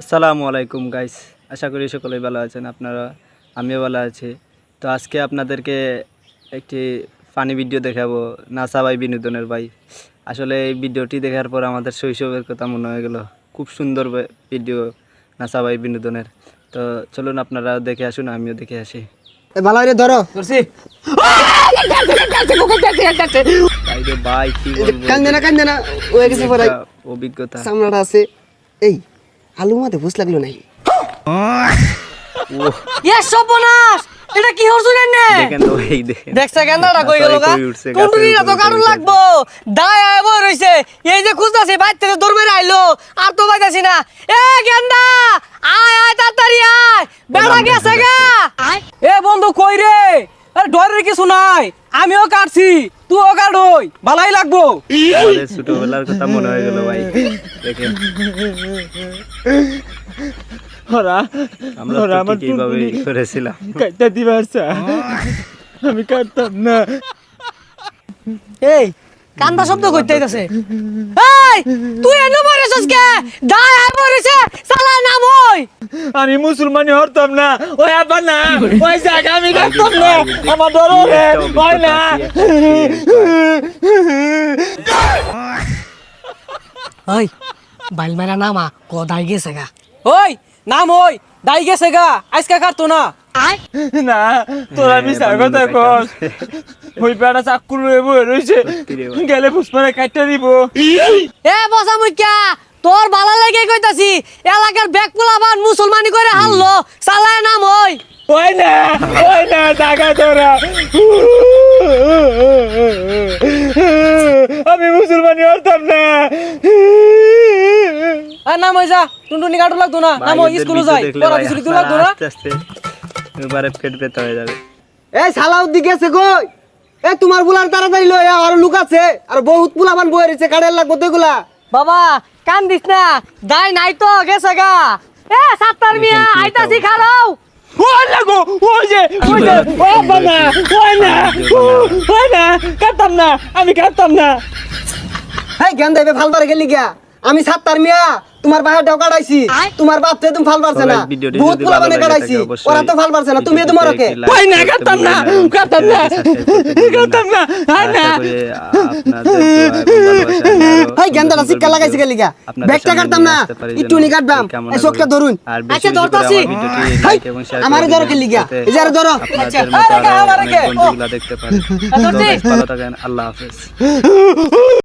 আসসালামু আলাইকুম গাইস আশা করি সকলেই ভালো আছেন আপনারা আমিও ভালো আছি। তো আজকে আপনাদেরকে একটি ফানি ভিডিও দেখাবো নাসা ভাই বিনোদনের ভাই। আসলে এই ভিডিওটি দেখার পর আমাদের শৈশবের কথা মনে হয়ে গেল। খুব সুন্দর ভিডিও নাসা ভাই বিনোদনের। তো চলুন আপনারা দেখে আসুন আমিও দেখে আসি। ভালো করে ধরো। করছি ভাই কি অভিজ্ঞতা। সামনাটা আছে। এই। আলু মাতে বুঝ লাগল নাই ও ইয়ে সর্বনাশ! এটা কি হরছুন এনে? দেখেন তো এই দেখেন। দেখছে গেন্দাটা কই গেল গা? গাছের তো কারণ লাগবো? দায় আয় বই রইছে। এই যে খুঁজতাছি বাইর থেকে দৌড় মেরে আইলো। আর তো পাইতাছি না। এ গেন্দা! আয় আয় তাড়াতাড়ি আয়। বেড়া গেছে। গা। এ বন্ধু কই রে? আরে ডরের কিছু নাই। আমিও কাটছি তুইও কাটই ভালাই লাগবো। আমাদের ছোটবেলার কথা মনে হয়ে গেল ভাই। দেখেন। ওরা আমরা ওরা আমার কীভাবে করেছিলাম। কাটতে দিবার আমি কাটতাম না। এই কান্দা শব্দ কইতে আইতাছে। এই তুই এনে মরেছস কে দায় আয় মরেছে সালা নাম হই আমি মুসলমানি হরতাম না ওই আবার না ওই জায়গা আমি কাটতাম না আমার ডর রে ওই না। ওই বাইল মেরা নামা ক দাই গেছে গা। ওই নাম ওই দাই গেছে গা আজকে কাটতো না। না তোরা আমি কথা কর ওই বেড়া চাকুর রয়ে বয়ে রয়েছে রে ভাই। গেলে পুষ্পারে কাটতে দিব। এ বসা মুখ্যা তোর বালা লাগে কইতাছি এলাকার ব্যাগ পোলাবান মুসলমানি করে হারলো সালায় নাম ওই। ওই না ওই না টাকা তোরা। আমি মুসলমানি হরতাম না। নাম যা টুনটুনি কাটু লাগতো না। নাম স্কুলে যাই পড়া লাগতো না। আস্তে আস্তে এবারে পেট ব্যথা হয়ে যাবে। এই কই? এ তোমার বুলার তাড়াতাড়ি লই আর লুক আছে। আর বহুত রয়েছে কাড়ের লাগবো তো এগুলা বাবা কান দিস না। দাই নাই তো গেছে গা। এ সাত্তার মিয়া আইতাছি তাও। লাগো ওই যে ওই যে ওই আব্বা ওই না ওই না কাটতাম না আমি কাটতাম না। এই জ্ঞান দেবে ফাল পারে গেলি গিয়া। আমি সাত্তার মিয়া তোমার বাহার ডাও কাটাইছি তোমার বাপ তুমি ফাল পারছে না। বহুত যদি পুলাবানে ভালো কাটাইছি। ওরা তো ফাল পারছে না। তুমি তোমার ওকে। ওই না কাটতাম না ভুলবেন না, কাটতাম না। ভুলবেন না। আরও এই শিক্ষা লাগাইছি গেলি গা ব্যাগটা কাটতাম না। একটু নি কাটবাম এই চোখটা ধরুন। আচ্ছা, ধরতাছি। আমার ধরো লিগা? যাতে এই যে আরে ধরো। আচ্ছা, আরে কে, আরও আরে কে? ও। দেখতে পারেন guys, ভালো থাকেন। আল্লাহ হাফেজ।